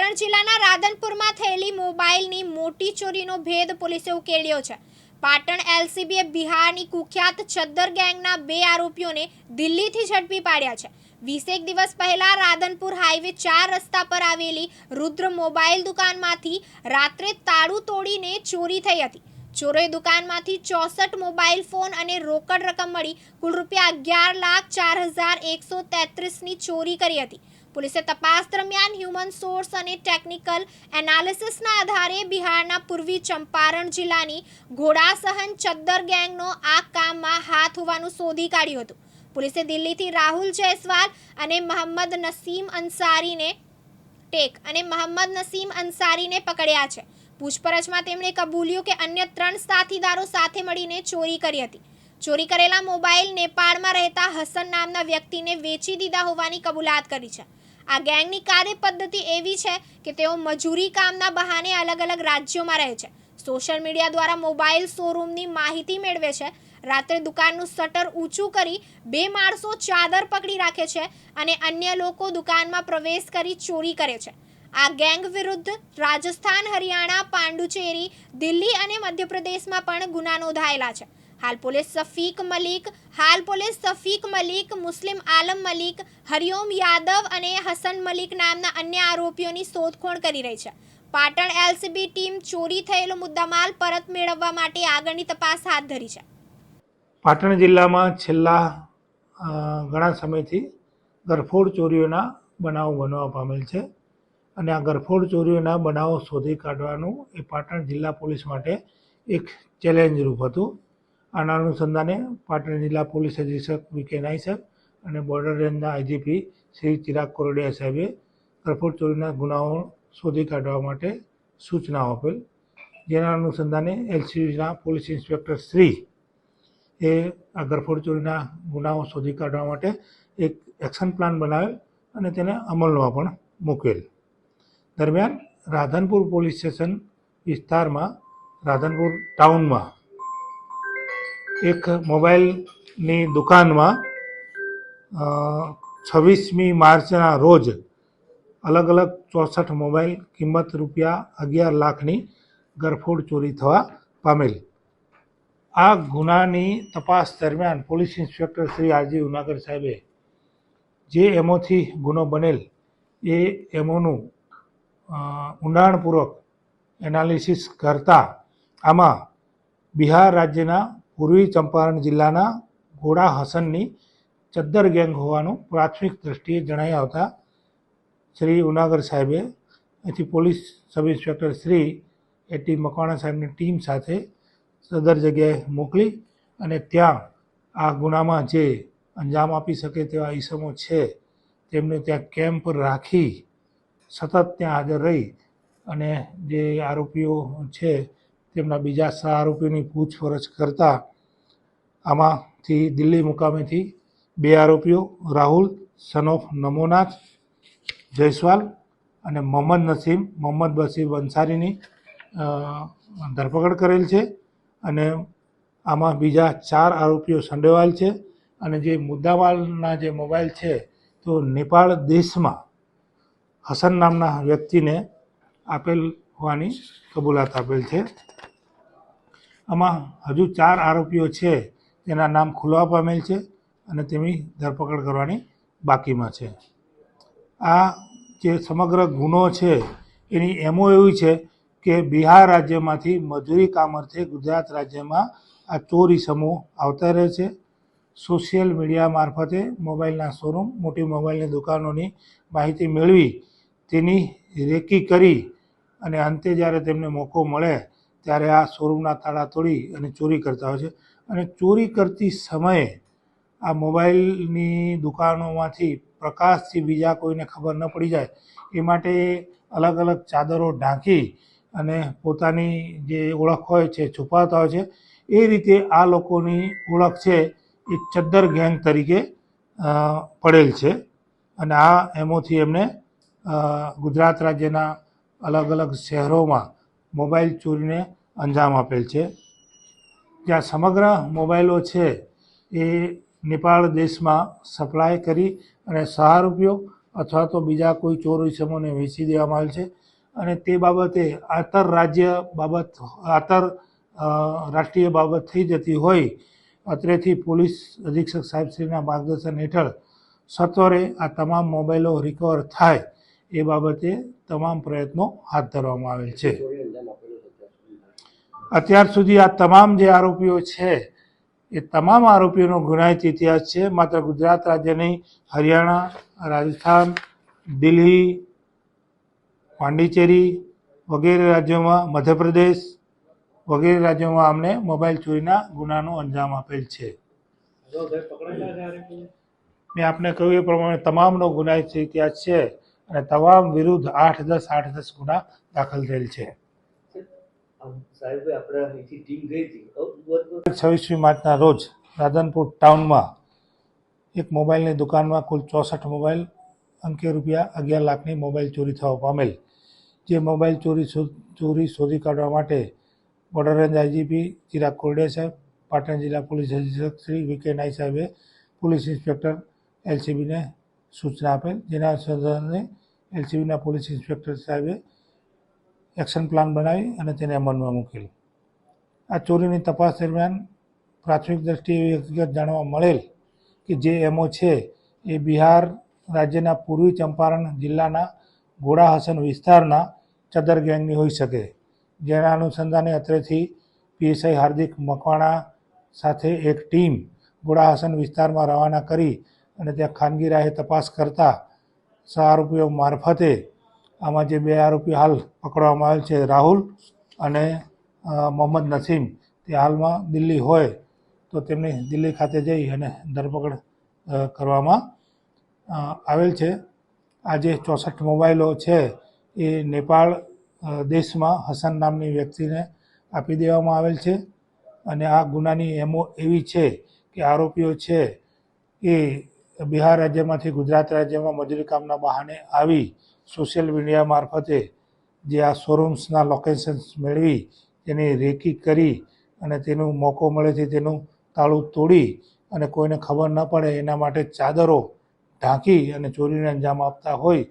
પાટણ જિલ્લાના રાધનપુરમાં થયેલી મોબાઈલની મોટી ચોરીનો ભેદ પોલીસે ઉકેલ્યો છે. પાટણ એલસીબીએ બિહારની કુખ્યાત ચદ્દર ગેંગના બે આરોપીઓને દિલ્હીથી ઝડપી પાડ્યા છે. વીસેક દિવસ પહેલા રાધનપુર હાઈવે ચાર રસ્તા પર આવેલી રુદ્ર મોબાઈલ દુકાનમાંથી રાત્રે તાળું તોડીને ચોરી થઈ હતી. ચોરોએ દુકાનમાંથી ચોસઠ મોબાઈલ ફોન અને રોકડ રકમ મળી કુલ રૂપિયા અગિયાર લાખ ચાર હજાર એકસો તેત્રીસની ચોરી કરી હતી. પોલીસે તપાસ દરમિયાન હ્યુમન સોર્સ અને ટેકનિકલ એનાલિસિસના આધારે બિહારના પૂર્વી ચંપારણ જિલ્લાની ઘોડાસહન ચદ્દર ગેંગનો આ કામમાં હાથ હોવાનું શોધી કાઢ્યું હતું. પોલીસે દિલ્હીથી રાહુલ જયસ્વાલ અને મોહમ્મદ નસીમ અંસારીને ટેક અને મોહમ્મદ નસીમ અંસારીને પકડ્યા છે. પૂછપરછમાં તેમણે કબૂલ્યું કે અન્ય ત્રણ સાથીદારો સાથે મળીને ચોરી કરી હતી. ચોરી કરેલા મોબાઈલ નેપાળમાં રહેતા હસન નામના વ્યક્તિને વેચી દીધા હોવાની કબૂલાત કરી છે. આ ગેંગની કાર્ય પદ્ધતિ એવી છે કે તેઓ મજૂરી કામના બહાને અલગ અલગ રાજ્યોમાં રહે છે. સોશિયલ મીડિયા દ્વારા મોબાઈલ શોરૂમની માહિતી મેળવે છે. રાત્રે દુકાનનું શટર ઊંચું કરી બે માણસો ચાદર પકડી રાખે છે અને અન્ય લોકો દુકાનમાં પ્રવેશ કરી ચોરી કરે છે. આ ગેંગ વિરુદ્ધ રાજસ્થાન, હરિયાણા, પાંડુચેરી, દિલ્હી અને મધ્યપ્રદેશમાં પણ ગુના નોંધાયેલા છે. હાલ પોલીસ સફીક મલિક હાલ પોલીસ સફીક મલિક મુસ્લિમ આલમ મલિક હરિઓમ યાદવ અને હસન મલિક નામના અન્ય આરોપીઓની શોધખોળ કરી રહી છે. પાટણ એલસીબી ટીમ ચોરી થયેલો મુદ્દામાલ પરત મેળવવા માટે આગળની તપાસ હાથ ધરી છે. પાટણ જિલ્લામાં છેલ્લા ઘણા સમયથી ગરફોડ ચોરીઓના બનાવો બનવા પામેલ છે અને આ ગરફોડ ચોરીઓના બનાવો શોધી કાઢવાનું એ પાટણ જિલ્લા પોલીસ માટે એક ચેલેન્જ રૂપ હતું. આના અનુસંધાને પાટણ જિલ્લા પોલીસ અધિક્ષક વી કે નાઈ અને બોર્ડર રેન્જના આઈજીપી શ્રી ચિરાગ કોરડિયા સાહેબે ગરફોડ ચોરીના ગુનાઓ શોધી કાઢવા માટે સૂચનાઓ આપેલ. જેના અનુસંધાને એલસીબીના પોલીસ ઇન્સ્પેક્ટર શ્રી એ આ ગરફોડ ચોરીના ગુનાઓ શોધી કાઢવા માટે એક એક્શન પ્લાન બનાવેલ અને તેને અમલમાં પણ મૂકેલ. દરમિયાન રાધનપુર પોલીસ સ્ટેશન વિસ્તારમાં, રાધનપુર ટાઉનમાં એક મોબાઈલની દુકાનમાં છવ્વીસમી માર્ચના રોજ અલગ અલગ ચોસઠ મોબાઈલ કિંમત રૂપિયા અગિયાર લાખની ગરફોડ ચોરી થવા પામેલ. આ ગુનાની તપાસ દરમિયાન police inspector Shri R G Unagar સાહેબે જે એમોથી ગુનો બનેલ, એ એમોનું ઊંડાણપૂર્વક એનાલિસિસ કરતા આમાં બિહાર રાજ્યના પૂર્વી ચંપારણ જિલ્લાના ઘોડા હસનની ચદ્દર ગેંગ હોવાનું પ્રાથમિક દ્રષ્ટિએ જણાઈ આવતા શ્રી ઉનાગર સાહેબે. અહીંથી police sub inspector Shri A T Makwana સાહેબની ટીમ સાથે સદર જગ્યાએ મોકલી અને ત્યાં આ ગુનામાં જે અંજામ આપી શકે તેવા ઈસમો છે તેમને ત્યાં કેમ્પ રાખી સતત ત્યાં હાજર રહી અને જે આરોપીઓ છે તેમના બીજા સહ આરોપીઓની પૂછપરછ કરતા આમાંથી દિલ્હી મુકામેથી બે આરોપીઓ, રાહુલ સન ઓફ નમોનાથ, જયસ્વાલ અને મોહમ્મદ નસીમ, મોહમ્મદ બસીમ અંસારીની ધરપકડ કરેલ છે અને આમાં બીજા ચાર આરોપીઓ સંડોવાયેલ છે અને જે મુદ્દામાલના જે મોબાઈલ છે તો નેપાળ દેશમાં હસન નામના વ્યક્તિને આપેલ હોવાની કબૂલાત આપેલ છે. આમાં હજુ ચાર આરોપીઓ છે, તેના નામ ખુલવા પામેલ છે અને તેમની ધરપકડ કરવાની બાકીમાં છે. આ જે સમગ્ર ગુનો છે, એની એમો એવી છે કે બિહાર રાજ્યમાંથી મજૂરી કામ અર્થે ગુજરાત રાજ્યમાં આ ચોરી સમૂહ આવતા રહે છે. સોશિયલ મીડિયા મારફતે મોબાઈલના શોરૂમ, મોટી મોબાઈલની દુકાનોની માહિતી મેળવી તેની રેકી કરી અને અંતે જ્યારે તેમને મોકો મળે ત્યારે આ શોરૂમના તાળા તોડી અને ચોરી કરતા હોય છે. અને ચોરી કરતી સમયે આ મોબાઈલની દુકાનોમાંથી પ્રકાશથી બીજા કોઈને ખબર ન પડી જાય, એ માટે અલગ અલગ ચાદરો ઢાંકી અને પોતાની જે ઓળખ હોય છે, છુપાવતા હોય છે. એ રીતે આ લોકોની ઓળખ છે, એ ચદ્દર ગેંગ તરીકે પડેલ છે. અને આ એમોથી એમને ગુજરાત રાજ્યના અલગ અલગ શહેરોમાં મોબાઈલ ચોરીને અંજામ આપેલ છે. જ્યાં સમગ્ર મોબાઈલો છે એ નેપાળ દેશમાં સપ્લાય કરી અને સહાર ઉપયોગ અથવા તો બીજા કોઈ ચોર ઇસમોને વેચી દેવામાં આવેલ છે. અને તે બાબતે આંતર રાજ્ય બાબત, આંતર રાષ્ટ્રીય બાબત થઈ જતી હોય, અત્રેથી પોલીસ અધિક્ષક સાહેબશ્રીના માર્ગદર્શન હેઠળ સત્વરે આ તમામ મોબાઈલો રિકવર થાય એ બાબતે તમામ પ્રયત્નો હાથ ધરવામાં આવેલ છે. અત્યાર સુધી આ તમામ જે આરોપીઓ છે એ તમામ આરોપીઓનો ગુનાહિત ઇતિહાસ છે. માત્ર ગુજરાત રાજ્યની હરિયાણા રાજસ્થાન દિલ્હી પાંડિચેરી વગેરે રાજ્યોમાં મધ્યપ્રદેશ વગેરે રાજ્યોમાં અમને મોબાઈલ ચોરીના ગુનાનો અંજામ આપેલ છે. મેં આપને કહ્યું એ પ્રમાણે તમામનો ગુનાહિત ઇતિહાસ છે. અને તમામ વિરુદ્ધ આઠ દસ આઠ દસ ગુના દાખલ થયેલ છે. છવ્વીસમી માર્ચના રોજ રાધનપુર ટાઉનમાં એક મોબાઈલની દુકાનમાં કુલ ચોસઠ મોબાઈલ અંકે રૂપિયા અગિયાર લાખની મોબાઈલ ચોરી થવા પામેલ. જે મોબાઈલ ચોરી ચોરી શોધી કાઢવા માટે border range IGP Chirag Korde saheb Patan જિલ્લા પોલીસ અધિક્ષક શ્રી વી કે નાઈ સાહેબે પોલીસ ઇન્સ્પેક્ટર એલસીબીને સૂચના આપેલ. જેના અનુસંધાને એલસીબીના પોલીસ ઇન્સ્પેક્ટર સાહેબે એક્શન પ્લાન બનાવી અને તેને અમલમાં મૂકેલ. આ ચોરીની તપાસ દરમિયાન પ્રાથમિક દ્રષ્ટિએ એવી હકીકત જાણવા મળેલ કે જે એમઓ છે એ બિહાર રાજ્યના પૂર્વી ચંપારણ જિલ્લાના ઘોડા હસન વિસ્તારના ચદર ગેંગની હોઈ શકે. જેના અનુસંધાને અત્રેથી પીએસઆઈ હાર્દિક મકવાણા સાથે એક ટીમ ઘોડા હસન વિસ્તારમાં રવાના કરી અને ત્યાં ખાનગી રાહે તપાસ કરતા છ આરોપીઓ મારફતે આમાં જે બે આરોપી હાલ પકડવામાં આવેલ છે રાહુલ અને મોહમ્મદ નસીમ, તે હાલમાં દિલ્હી હોય તો તેમની દિલ્હી ખાતે જઈ અને ધરપકડ કરવામાં આવેલ છે. આ જે ચોસઠ મોબાઈલો છે એ નેપાળ દેશમાં હસન નામની વ્યક્તિને આપી દેવામાં આવેલ છે અને આ ગુનાની એમો એવી છે કે આરોપીઓ છે એ બિહાર રાજ્યમાંથી ગુજરાત રાજ્યમાં મજૂરી કામના બહાને આવી સોશિયલ મીડિયા મારફતે જે આ શોરૂમ્સના લોકેશન્સ મેળવી તેની રેકી કરી અને તેનું મોકો મળેથી તેનું તાળું તોડી અને કોઈને ખબર ન પડે એના માટે ચાદરો ઢાંકી અને ચોરીને અંજામ આપતા હોય.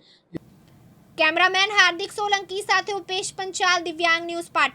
કેમેરામેન હાર્દિક સોલંકી સાથે ઉપેશ પંચાલ, દિવ્યાંગ ન્યૂઝ પાટણ.